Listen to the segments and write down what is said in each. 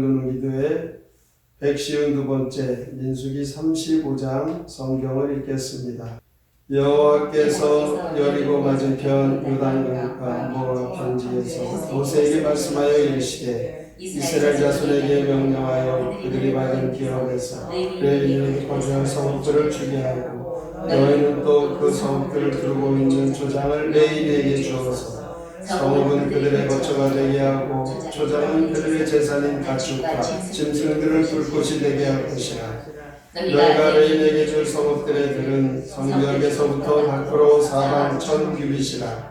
189 누는 기도의 152번째 민수기 35장 성경을 읽겠습니다. 여호와께서 여리고 맞은편 요단강가 모압 평지에서 모세에게 말씀하여 이르시되 이스라엘 자손에게 명령하여 그들이 받은 기업에서 레위인이 거주한 성읍들을 주게 하고 너희는 또 그 성읍들을 두르고 있는 조장을 레위인에게 주어서 성읍은 그들의 거처가 되게 하고 조장은 그들의 재산인 가축과 짐승들을 둘 곳이 되게 할 것이라. 너희가 레인에게 줄 성읍들의 들은 성벽에서부터 밖으로 사방 천 규빗이라.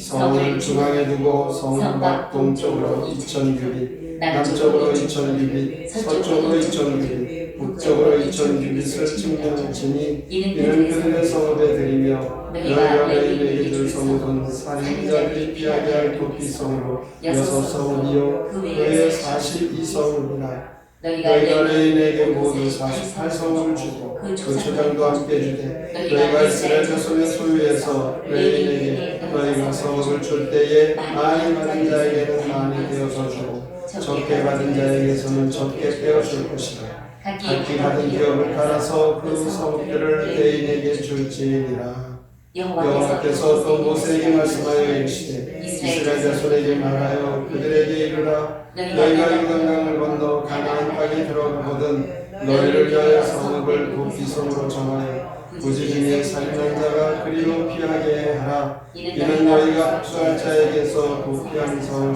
성을 중앙에 두고 성 밖 동쪽으로 이천 규빗 남쪽으로 이천 규빗 서쪽으로 이천 규빗 북쪽으로 이천 규빗을 측량치니 이는 그들의 성읍에 드리며 너희가 레인에게 줄 성읍은 살인자들이 피하게 할 도피성으로 여섯 성읍이요 그 외에 사십이 성읍이라 너희가 레인에게 모두 48성을 주고 그 초장도 함께 주되 너희가 이스라엘 자손의 소유에서 레인에게 너희가 성읍을 줄 때에 많이 받은 자에게는 많이 되어서 주고 적게 받은 자에게서는 적게 떼어줄 것이라 각기 받은 기업을 갈아서 그 성읍들을 레인에게 줄지니라. 여호와께서 또 모세에게 말씀하여 이르시되 이스라엘 자손에게 말하여 그들에게 이르라. 너희가 요단강을 건너 가나안 땅에 들어가거든 너희를 위하여 성읍을 도피성으로 정하여 부지 중에 살인한 자가 그리로 피하게 하라. 이는 너희가 합수할 자에게서 도피한 성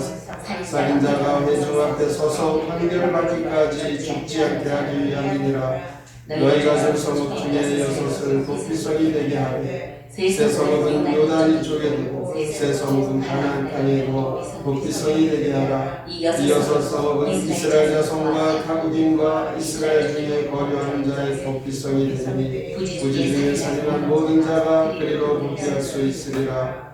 살인 자가 회중 앞에 서서 판결을 받기까지 죽지 않게 하기 위함이니라. 너희가 줄 성읍 중에 여섯을 도피성이 되게 하되 새 성읍은 요단 이쪽에 두고 새 성읍은 가나안 땅에 두어 도피성이 되게 하라. 이 여섯 성읍은 이스라엘 자손과 타국인과 이스라엘 중에 거류하는 자의 도피성이 되니 부지 중에 살인한 모든 자가 그리로 도피할 수 있으리라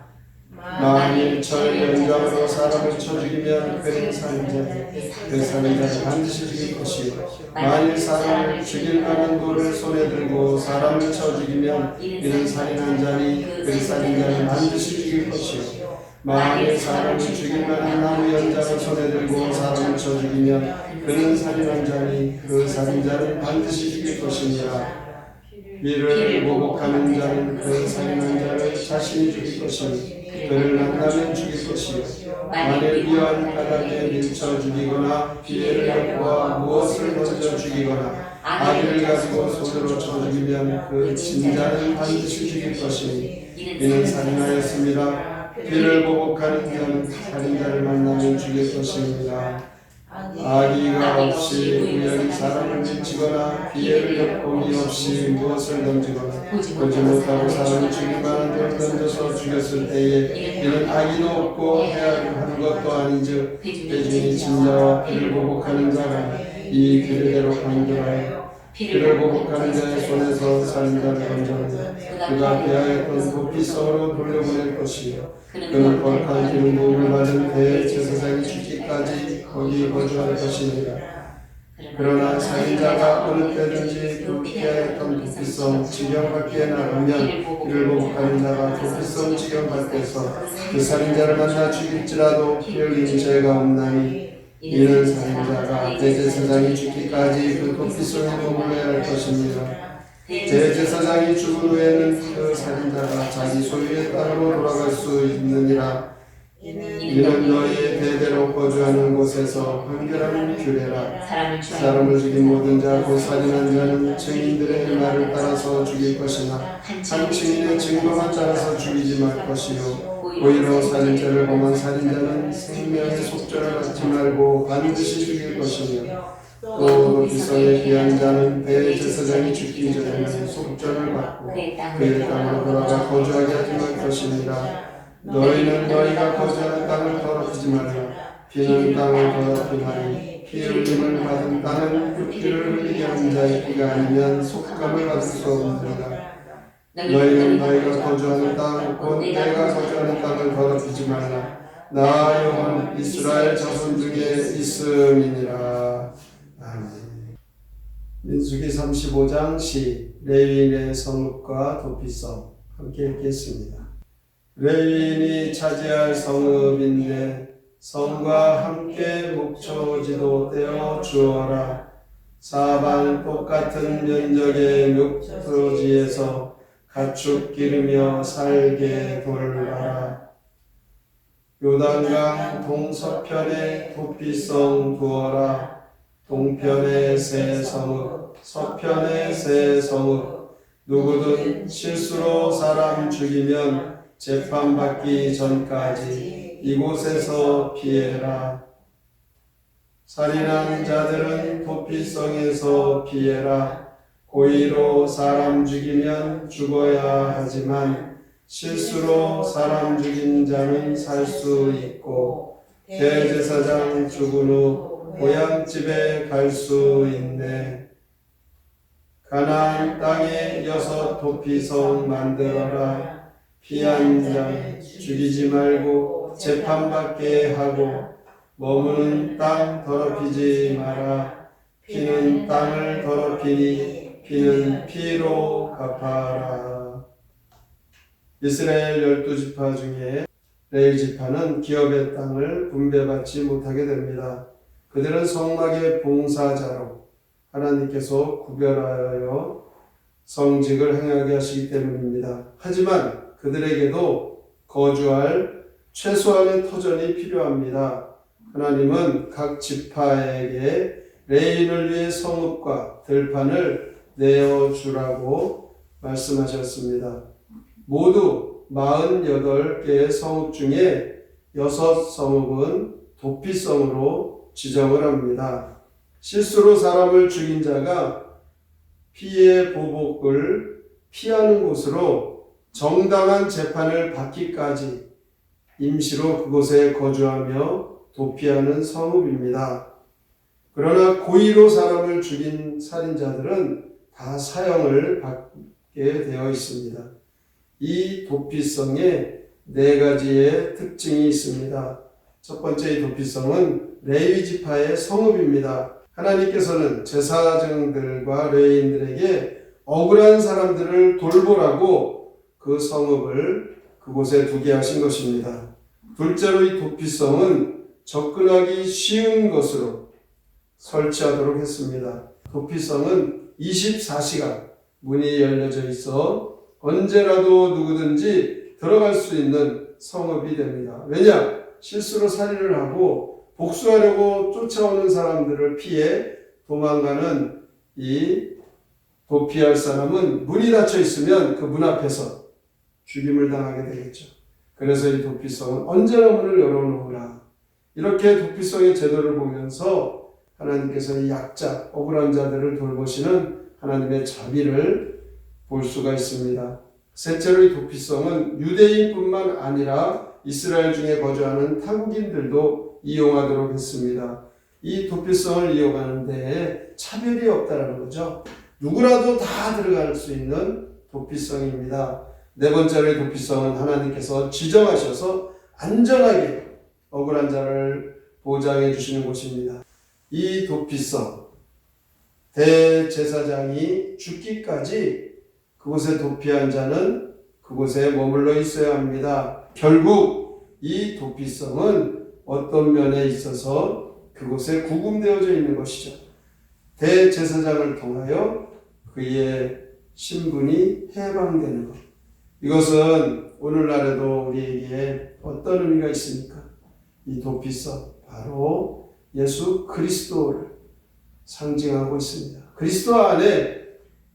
만일 철 연장으로 사람을 쳐 죽이면 그는 살인자 그 살인자를 반드시 죽일 것이요 만일 사람을 죽일 만한 돌을 손에 들고 사람을 쳐 죽이면 이는 살인한 자니 그 살인자를 반드시 죽일 것이요 만일 사람을 죽일 만한 나무 연장을 손에 들고 사람을 쳐 죽이면 그는 살인한 자니 그 살인자를 반드시 죽일 것이니라. 이를 보복하는 자는 그 살인한 자를 자신이 죽일 것이니 그를 만나면 죽일 것이요. 만일 위험 바닥에 밀쳐 죽이거나 피해를 겪고 무엇을 던져 죽이거나 아기를 가지고 손으로 쳐 죽이면 그 진자는 반드시 죽일 것이니 이는 살인하였습니다. 피를 보복하는 자는 살인자를 만나면 죽일 것입니다 아기가 없이 우연히 사람을 미치거나 피해를 겪음이 없이 무엇을 던지거나 보지 못하고 사람을 만한 돌을 던져서 죽였을 때에 이는 악의도 없고 해하려 한 것도 아닌즉 대중이 진자와 피를 보복하는 자가 이 길대로 판결하여 피를 보복하는 자의 손에서 살인자를 던져는 그가 피하였던 도피성으로 돌려보낼 것이요. 그는 거룩한 기름 부음을 받은 대제사장이 죽기까지 거기 거주할 것이니라 그러나 살인자가 어느 때든지 그 피하였던 도피성 지경 밖에 나가면 그를 보복하는 자가 도피성 지경 밖에서 그 살인자를 만나 죽일지라도 피 흘린 죄가 없나니 이는 살인자가 대제사장이 죽기까지 그 도피성에 머물러야 할 것입니다. 대제사장이 죽은 후에는 그 살인자가 자기 소유의 땅으로 돌아갈 수 있느니라. 이는 너희의 대대로 거주하는 곳에서 판결하는 규례라. 사람을 죽인 모든 자, 곧 살인한 자는 증인들의 말을 따라서 죽일 것이나 한 증인의 증거만 따라서 죽이지 말 것이요 오히려 살인죄를 범한 살인자는 생명의 속죄를 받지 말고 반드시 죽일 것이며 또 비성에 귀한 자는 대제사장이 죽기 전에는 속죄를 받고 그의 땅으로 돌아가 거주하게 하지 말 것입니다. 너희는 너희가 거주하는 땅을 더럽히지 말라. 피는 땅을 더럽히나니 피 흘림을 받은 땅은 그 피를 흘리게 하는 자의 피가 아니면 속감을 받을 수 없느니라 너희는 너희가 거주하는 땅, 곧 내가 거주하는 땅을 더럽히지 말라. 나 여호와는 이스라엘 자손 중에 있음이니라. 아멘. 민수기 35장 시 레위인의 성읍과 도피성 함께 읽겠습니다. 레위인이 차지할 성읍인데 성과 함께 목초지도 떼어 주어라. 사방 똑같은 면적의 묘토지에서 가축 기르며 살게 돌아라. 요단강 동서편에 도피성 두어라. 동편에 새 성읍, 서편에 새 성읍. 누구든 실수로 사람 죽이면 재판받기 전까지 이곳에서 피해라. 살인한 자들은 도피성에서 피해라. 고의로 사람 죽이면 죽어야 하지만 실수로 사람 죽인 자는 살 수 있고 대제사장 죽은 후 고향집에 갈 수 있네. 가나안 땅에 여섯 도피성 만들어라. 피한 자 죽이지 말고 재판받게 하고 머무는 땅 더럽히지 마라. 피는 땅을 더럽히니 피는 피로 갚아라. 이스라엘 열두 지파 중에 레위 지파는 기업의 땅을 분배받지 못하게 됩니다. 그들은 성막의 봉사자로 하나님께서 구별하여 성직을 행하게 하시기 때문입니다. 하지만 그들에게도 거주할 최소한의 터전이 필요합니다. 하나님은 각 지파에게 레인을 위해 성읍과 들판을 내어 주라고 말씀하셨습니다. 모두 48개의 성읍 중에 6성읍은 도피성으로 지정을 합니다. 실수로 사람을 죽인 자가 피해 보복을 피하는 곳으로 정당한 재판을 받기까지 임시로 그곳에 거주하며 도피하는 성읍입니다. 그러나 고의로 사람을 죽인 살인자들은 다 사형을 받게 되어 있습니다. 이 도피성에 네 가지의 특징이 있습니다. 첫 번째 이 도피성은 레위 지파의 성읍입니다. 하나님께서는 제사장들과 레위인들에게 억울한 사람들을 돌보라고 그 성읍을 그곳에 두게 하신 것입니다. 둘째로 이 도피성은 접근하기 쉬운 것으로 설치하도록 했습니다. 도피성은 24시간 문이 열려져 있어 언제라도 누구든지 들어갈 수 있는 성읍이 됩니다. 왜냐? 실수로 살인을 하고 복수하려고 쫓아오는 사람들을 피해 도망가는 이 도피할 사람은 문이 닫혀 있으면 그 문 앞에서 죽임을 당하게 되겠죠. 그래서 이 도피성은 언제나 문을 열어놓으라. 이렇게 도피성의 제도를 보면서 하나님께서 이 약자, 억울한 자들을 돌보시는 하나님의 자비를 볼 수가 있습니다. 셋째로 이 도피성은 유대인뿐만 아니라 이스라엘 중에 거주하는 타국인들도 이용하도록 했습니다. 이 도피성을 이용하는데 차별이 없다는 거죠. 누구라도 다 들어갈 수 있는 도피성입니다. 네 번째로 이 도피성은 하나님께서 지정하셔서 안전하게 억울한 자를 보장해 주시는 곳입니다. 이 도피성, 대제사장이 죽기까지 그곳에 도피한 자는 그곳에 머물러 있어야 합니다. 결국 이 도피성은 어떤 면에 있어서 그곳에 구금되어져 있는 것이죠. 대제사장을 통하여 그의 신분이 해방되는 것. 이것은 오늘날에도 우리에게 어떤 의미가 있습니까? 이 도피성, 바로 예수 그리스도를 상징하고 있습니다. 그리스도 안에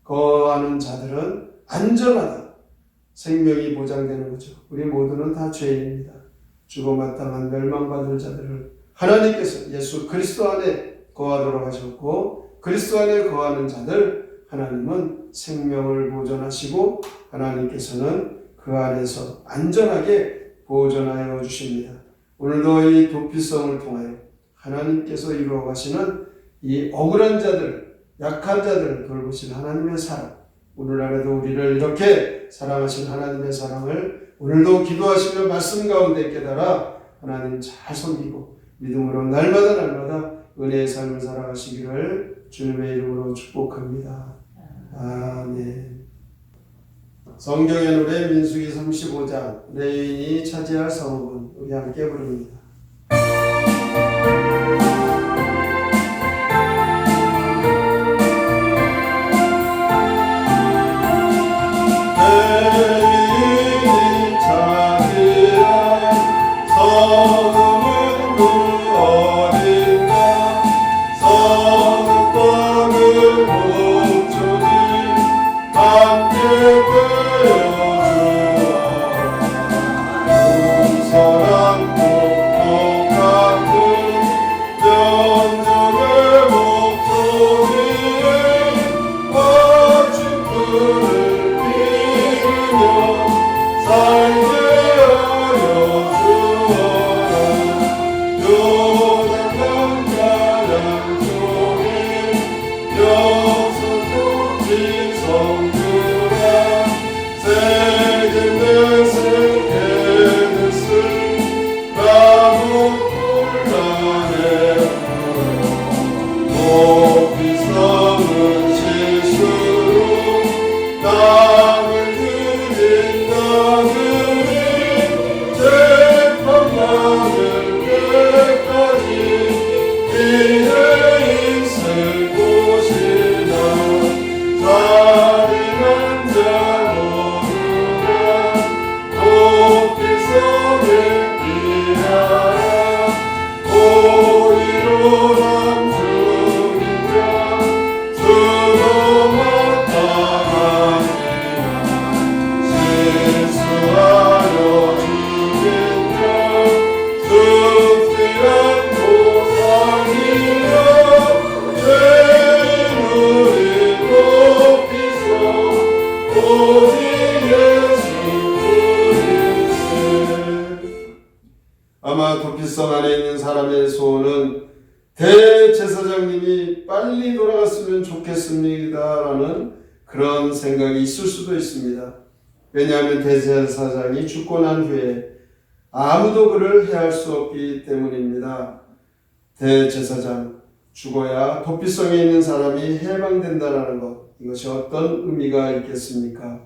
거하는 자들은 안전하다. 생명이 보장되는 거죠. 우리 모두는 다 죄인입니다. 죽어 마땅한 멸망받을 자들을 하나님께서 예수 그리스도 안에 거하도록 하셨고 그리스도 안에 거하는 자들 하나님은 생명을 보존하시고 하나님께서는 그 안에서 안전하게 보존하여 주십니다. 오늘도 이 도피성을 통하여 하나님께서 이루어 가시는 이 억울한 자들, 약한 자들을 돌보신 하나님의 사랑, 오늘날에도 우리를 이렇게 사랑하신 하나님의 사랑을 오늘도 기도하시며 말씀 가운데 깨달아 하나님 잘 섬기고 믿음으로 날마다 날마다 은혜의 삶을 살아가시기를 주님의 이름으로 축복합니다. 아멘. 성경의 노래 민수기 35장 레인이 차지할 성읍은 우리 함께 부릅니다. 왜냐하면 대제사장이 죽고 난 후에 아무도 그를 해할 수 없기 때문입니다. 대제사장 죽어야 도피성에 있는 사람이 해방된다라는 것 이것이 어떤 의미가 있겠습니까?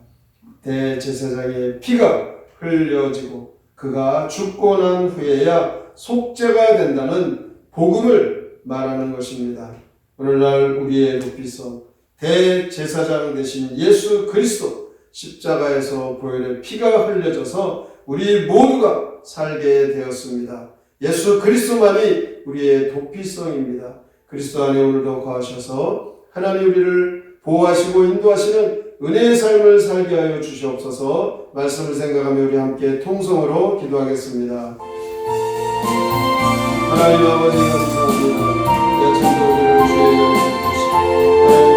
대제사장의 피가 흘려지고 그가 죽고 난 후에야 속죄가 된다는 복음을 말하는 것입니다. 오늘날 우리의 도피성 대제사장 되신 예수 그리스도 십자가에서 보혈의 피가 흘려져서 우리 모두가 살게 되었습니다. 예수 그리스도만이 우리의 도피성입니다. 그리스도 안에 오늘도 거하셔서 하나님 우리를 보호하시고 인도하시는 은혜의 삶을 살게 하여 주시옵소서 말씀을 생각하며 우리 함께 통성으로 기도하겠습니다. 하나님 아버지 감사합니다. 여친도 우리를 주의 영에 주시고